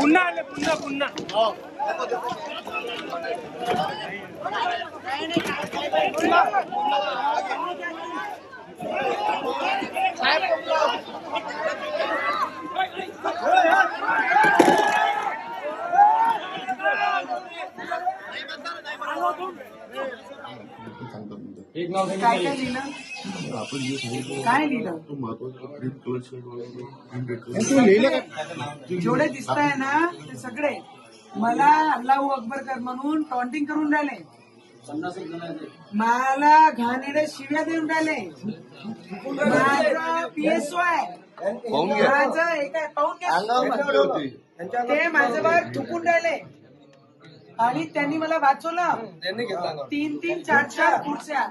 पुन्हा आले पुन्हा पुन्हा काय काय लिहिलं? काय लिहिलं? जेवढे दिसत आहे. ना ते सगळे. मला अल्लाहू अकबर कर म्हणून टॉन्टिंग करून राहिले. मला घाणेडे शिव्या देऊन राहिले. माझं पीएसओ आहे. माझं हे काय पाहून घ्या. ते माझ्यावर थुकून राहिले. आणि त्यांनी मला वाचवलं. तीन तीन चार चार खुर्च्या.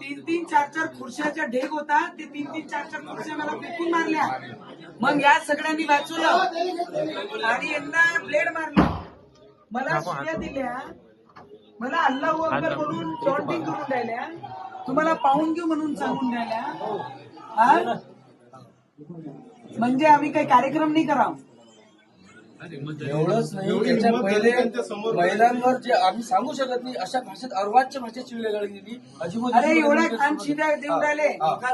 तीन तीन चार चार खुर्च्याचा ढेग होता. ते तीन तीन चार चार खुर्च्या मला फेकून मारल्या. मग या सगळ्यांनी वाचवलं. आणि यांना ब्लेड मारलं. मला शिव्या दिल्या. मला अल्लाह अकबर म्हणून टॉन्टिंग करून राहिल्या. तुम्हाला पाहून घेऊ म्हणून सांगून राहिल्या. हा? म्हणजे आम्ही काही कार्यक्रम नाही करावं. एवढंच नाही त्याच्या पहिले महिलांवर जे आम्ही सांगू शकत नाही अशा भाषेत अर्वाच्य भाषेत शिवलेगाळ गेली. अजिबात अरे एवढ्या खान शिव्या देऊन राहिले.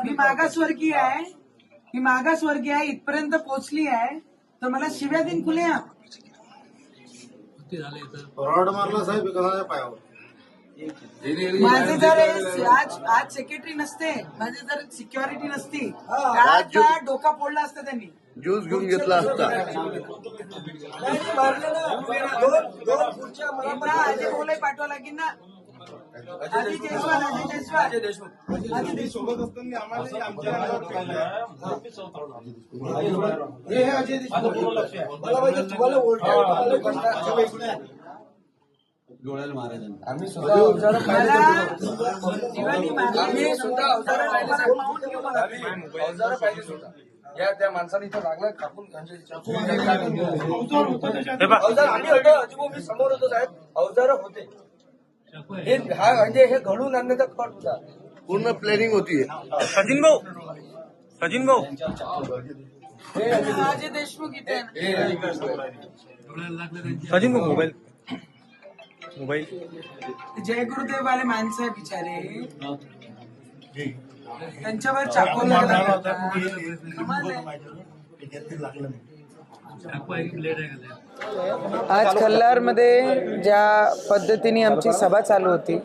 मी मागासवर्गीय आहे. मी मागासवर्गीय आहे इथपर्यंत पोहोचली आहे. तर मला शिव्या दिन खुल्या रॉड मारला साहेब एखाद्या पायावर. माझे जर आज आज सेक्रेटरी नसते माझे जर सिक्युरिटी नसती डोका फोडला असता त्यांनी. ज्यूस घेऊन घेतला असता. यांना अजय भाऊलाही पाठवा लागेल ना? अजय जयस्वाल अजय जयस्वाल अजय देशमुख. अजय देशमुख. सोबत असताना आम्हाला आमच्या अंगावर हे. अजय देशमुख. मला पाहिजे तुम्हाला ओळख आम्ही सुद्धा अवजारं. आम्ही सुद्धा. या त्या माणसाने इथं लागलं कापून आम्ही होतो अजिबो मी समोर होतो साहेब. अवजार होते. हे हा म्हणजे हे घडून आणण्याचा कट होता. पूर्ण प्लॅनिंग होती. सचिन भाऊ. सचिन भाऊ. हे अजय देशमुख इथे. सचिन भाऊ मोबाईल. मोबाईल. जय गुरुदेव वाले माणसं बिचारे. त्यांच्यावर चाकू लागला. होता. कमाल आहे. आज खल्लारमध्ये ज्या पद्धतीने आमची सभा चालू होती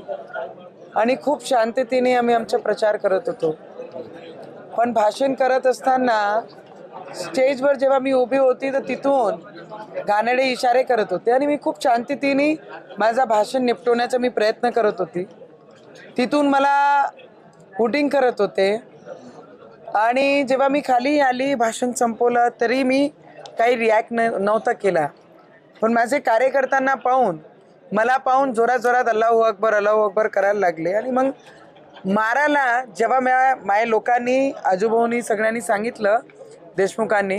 आणि खूप शांततेने आम्ही आमचा प्रचार करत होतो. पण भाषण करत असताना स्टेजवर जेव्हा मी उभी होती तर तिथून गाणेडे इशारे करत होते आणि मी खूप शांततेने माझा भाषण निपटवण्याचा मी प्रयत्न करत होती. तिथून मला हुटिंग करत होते. आणि जेव्हा मी खाली आली भाषण संपवलं तरी मी काही रिॲक्ट न नव्हता केला. पण माझे कार्यकर्त्यांना पाहून मला पाहून जोराजोरात जोरात अल्लाहू अकबर अल्लाहू अकबर करायला लागले. आणि मग मारायला जेव्हा म्या माझ्या लोकांनी आजूभाऊनी सगळ्यांनी सांगितलं देशमुखांनी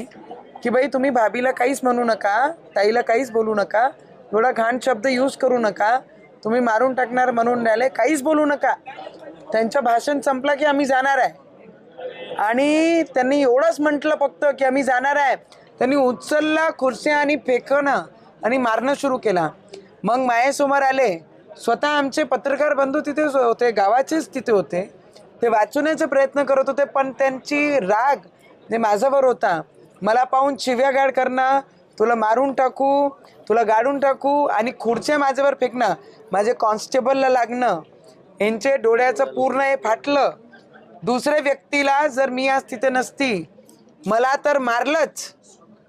की बाई तुम्ही भाभीला काहीच म्हणू नका ताईला काहीच बोलू नका एवढा घाण शब्द यूज करू नका तुम्ही मारून टाकणार म्हणून राहिले काहीच बोलू नका. त्यांचं भाषण संपलं की आम्ही जाणार आहे. आणि त्यांनी एवढंच म्हटलं फक्त की आम्ही जाणार आहे. त्यांनी उचलला खुर्च्या आणि फेकणं आणि मारणं सुरू केला. मग मायेसमोर आले. स्वतः आमचे पत्रकार बंधू तिथे होते गावाचेच तिथे होते. ते वाचवण्याचा प्रयत्न करत होते पण त्यांची राग जे माझ्यावर होता. मला पाहून शिव्यागाड करणं तुला मारून टाकू तुला गाडून टाकू आणि खुर्च्या माझ्यावर फेकणं माझे कॉन्स्टेबलला लागणं. यांचे डोळ्याचं पूर्ण हे फाटलं. दुसऱ्या व्यक्तीला जर मी आज तिथे नसती मला तर मारलंच.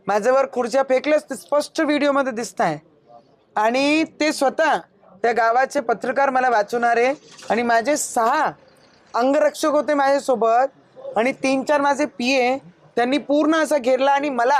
माझ्यावर खुर्च्या फेकल्याच ते स्पष्ट व्हिडिओमध्ये दिसत आहे आणि ते स्वतः त्या गावाचे पत्रकार मला वाचवणारे आणि माझे सहा अंगरक्षक होते माझ्यासोबत आणि तीन चार माझे पी ए त्यांनी पूर्ण असं घेरला आणि मला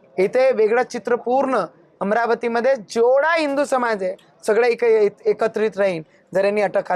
इथे वेगळं चित्र पूर्ण अमरावतीमध्ये जेवढा हिंदू समाज आहे सगळे एक एकत्रित राहीन. जर यांनी अटक